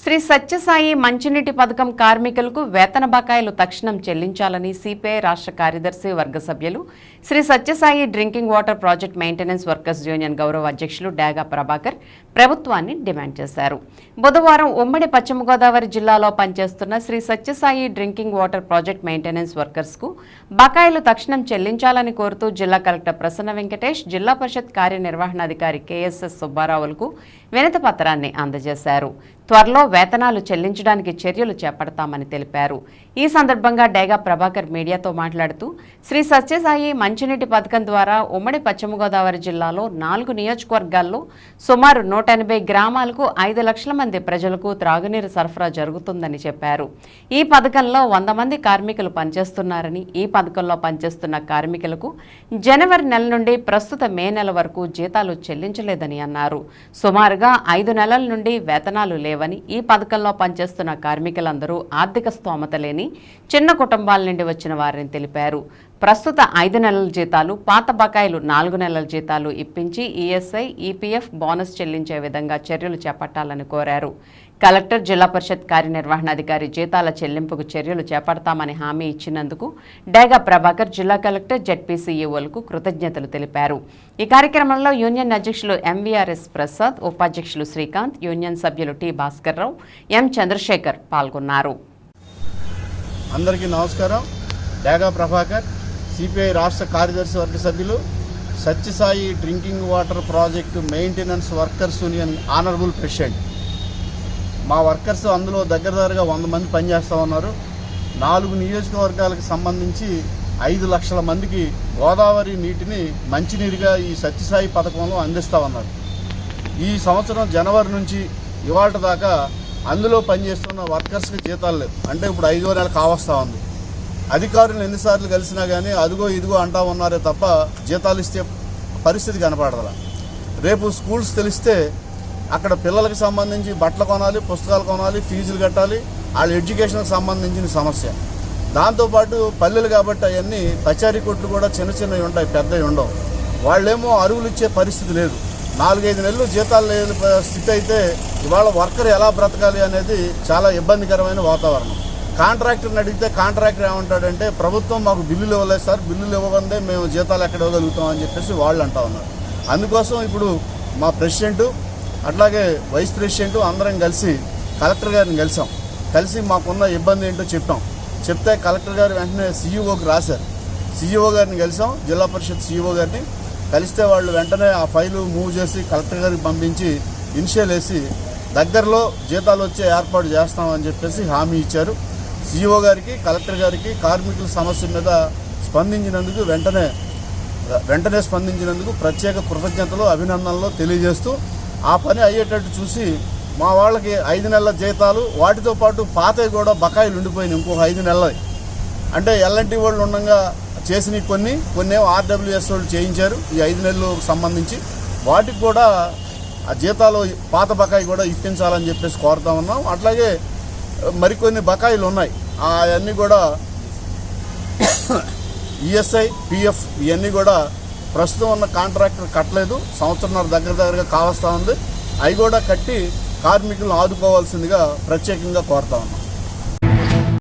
శ్రీ సత్యసాయి మంచినీటి పథకం కార్మికులకు వేతన బకాయిలు తక్షణం చెల్లించాలని సిపిఐ రాష్ట్ర కార్యదర్శి వర్గ సభ్యులు Shri Sathya Sai drinking water project maintenance workers union గౌరవ అధ్యక్షులు డాగా ప్రభాకర్ ప్రభుత్వాన్ని డిమాండ్ చేశారు. బుధవారం ఉమ్మడి పశ్చిమ గోదావరి జిల్లాలో పనిచేస్తున్న Shri Sathya Sai drinking water project maintenance వర్కర్స్కు బకాయిలు తక్షణం చెల్లించాలని కోరుతూ జిల్లా కలెక్టర్ ప్రసన్న వెంకటేష్ జిల్లా పరిషత్ కార్యనిర్వహణాధికారి కెఎస్ఎస్ సుబ్బారావులకు వినతి పత్రాన్ని అందజేశారు. త్వరలో వేతనాలు చెల్లించడానికి చర్యలు చేపడతామని తెలిపారు. ఈ సందర్భంగా డేగా ప్రభాకర్ మీడియాతో మాట్లాడుతూ శ్రీ సత్యసాయి మంచినీటి పథకం ద్వారా ఉమ్మడి పశ్చిమ గోదావరి జిల్లాలో నాలుగు నియోజకవర్గాల్లో సుమారు నూట ఎనభై గ్రామాలకు ఐదు లక్షల మంది ప్రజలకు త్రాగునీరు సరఫరా జరుగుతుందని చెప్పారు. ఈ పథకంలో వంద మంది కార్మికులు పనిచేస్తున్నారని ఈ పథకంలో పనిచేస్తున్న కార్మికులకు జనవరి నెల నుండి ప్రస్తుత మే నెల వరకు జీతాలు చెల్లించలేదని అన్నారు. సుమారుగా ఐదు నెలల నుండి వేతనాలు లేవని ఈ పథకంలో పనిచేస్తున్న కార్మికులందరూ ఆర్థిక స్తోమత లేని చిన్న కుటుంబాల నుండి వచ్చిన వారిని తెలిపారు. ప్రస్తుత ఐదు నెలల జీతాలు పాత బకాయిలు నాలుగు నెలల జీతాలు ఇప్పించి ఈఎస్ఐ ఈపీఎఫ్ బోనస్ చెల్లించే విధంగా చర్యలు చేపట్టాలని కోరారు. కలెక్టర్ జిల్లా పరిషత్ కార్యనిర్వహణాధికారి జీతాల చెల్లింపుకు చర్యలు చేపడతామని హామీ ఇచ్చినందుకు డేగా ప్రభాకర్ జిల్లా కలెక్టర్ జెడ్పీసీఈఓలకు కృతజ్ఞతలు తెలిపారు. ఈ కార్యక్రమంలో యూనియన్ అధ్యక్షులు ఎంవీఆర్ఎస్ ప్రసాద్ ఉపాధ్యక్షులు శ్రీకాంత్ యూనియన్ సభ్యులు టి భాస్కర్రావు ఎం చంద్రశేఖర్ పాల్గొన్నారు. అందరికీ నమస్కారం. డేగా ప్రభాకర్ సిపిఐ రాష్ట్ర కార్యదర్శి వర్గ సభ్యులు Sathya Sai drinking water project maintenance workers union honourable president. మా వర్కర్స్ అందులో దగ్గర దగ్గరగా వంద మంది పనిచేస్తూ ఉన్నారు. నాలుగు నియోజకవర్గాలకు సంబంధించి ఐదు లక్షల మందికి గోదావరి నీటిని మంచినీరుగా ఈ సత్యసాయి పథకంలో అందిస్తూ ఉన్నారు. ఈ సంవత్సరం జనవరి నుంచి ఇవాళ దాకా అందులో పనిచేస్తున్న వర్కర్స్కి జీతాలు లేవు. అంటే ఇప్పుడు ఐదో నెల కావస్తా ఉంది. అధికారులు ఎన్నిసార్లు కలిసినా కానీ అదిగో ఇదిగో అంటా ఉన్నారే తప్ప జీతాలు ఇస్తే పరిస్థితి కనపడదలా. రేపు స్కూల్స్ తెలిస్తే అక్కడ పిల్లలకు సంబంధించి బట్టలు కొనాలి పుస్తకాలు కొనాలి ఫీజులు కట్టాలి వాళ్ళ ఎడ్యుకేషన్కి సంబంధించిన సమస్య. దాంతోపాటు పల్లెలు కాబట్టి అవన్నీ పచారీ కొట్లు కూడా చిన్న చిన్నవి ఉంటాయి పెద్దవి ఉండవు. వాళ్ళేమో అరువులు ఇచ్చే పరిస్థితి లేదు. నాలుగైదు నెలలు జీతాలు లేని స్థితి అయితే ఇవాళ వర్కర్ ఎలా బ్రతకాలి అనేది చాలా ఇబ్బందికరమైన వాతావరణం. కాంట్రాక్టర్ని అడిగితే కాంట్రాక్టర్ ఏమంటాడంటే ప్రభుత్వం మాకు బిల్లులు ఇవ్వలేదు సార్ బిల్లులు ఇవ్వకుండా మేము జీతాలు ఎక్కడ ఇవ్వగలుగుతాం అని చెప్పేసి వాళ్ళు అంటా ఉన్నారు. అందుకోసం ఇప్పుడు మా ప్రెసిడెంటు అట్లాగే వైస్ ప్రెసిడెంట్ అందరం కలిసి కలెక్టర్ గారిని కలిసాం. కలిసి మాకున్న ఇబ్బంది ఏంటో చెప్పాం. చెప్తే కలెక్టర్ గారు వెంటనే సీఈఓకి రాశారు. సీఈఓ గారిని కలిసాం జిల్లా పరిషత్ సీఈఓ గారిని. కలిస్తే వాళ్ళు వెంటనే ఆ ఫైలు మూవ్ చేసి కలెక్టర్ గారికి పంపించి ఇనిషియల్ వేసి దగ్గరలో జీతాలు వచ్చే ఏర్పాటు చేస్తామని చెప్పేసి హామీ ఇచ్చారు. సీఈఓ గారికి కలెక్టర్ గారికి కార్మికుల సమస్య మీద స్పందించినందుకు వెంటనే వెంటనే స్పందించినందుకు ప్రత్యేక కృతజ్ఞతలు అభినందనలు తెలియజేస్తూ ఆ పని అయ్యేటట్టు చూసి మా వాళ్ళకి ఐదు నెలల జీతాలు వాటితో పాటు పాతవి కూడా బకాయిలు ఉండిపోయినాయి ఇంకొక ఐదు నెలలు అంటే ఎల్ఎన్టీ వాళ్ళు ఉండగా చేసిన కొన్ని కొన్ని ఆర్డబ్ల్యూఎస్ వాళ్ళు చేయించారు ఈ ఐదు నెలలకు సంబంధించి. వాటికి కూడా ఆ జీతాలు పాత బకాయి కూడా ఇప్పించాలని చెప్పేసి కోరుతా ఉన్నాం. అట్లాగే మరికొన్ని బకాయిలు ఉన్నాయి. అవన్నీ కూడా ఈఎస్ఐ పిఎఫ్ ఇవన్నీ కూడా ప్రస్తుతం ఉన్న కాంట్రాక్టర్ కట్టలేదు. సంవత్సరంన్నర దగ్గర దగ్గరగా కావస్తూ ఉంది. అవి కూడా కట్టి కార్మికులను ఆదుకోవాల్సిందిగా ప్రత్యేకంగా కోరుతా ఉన్నాం.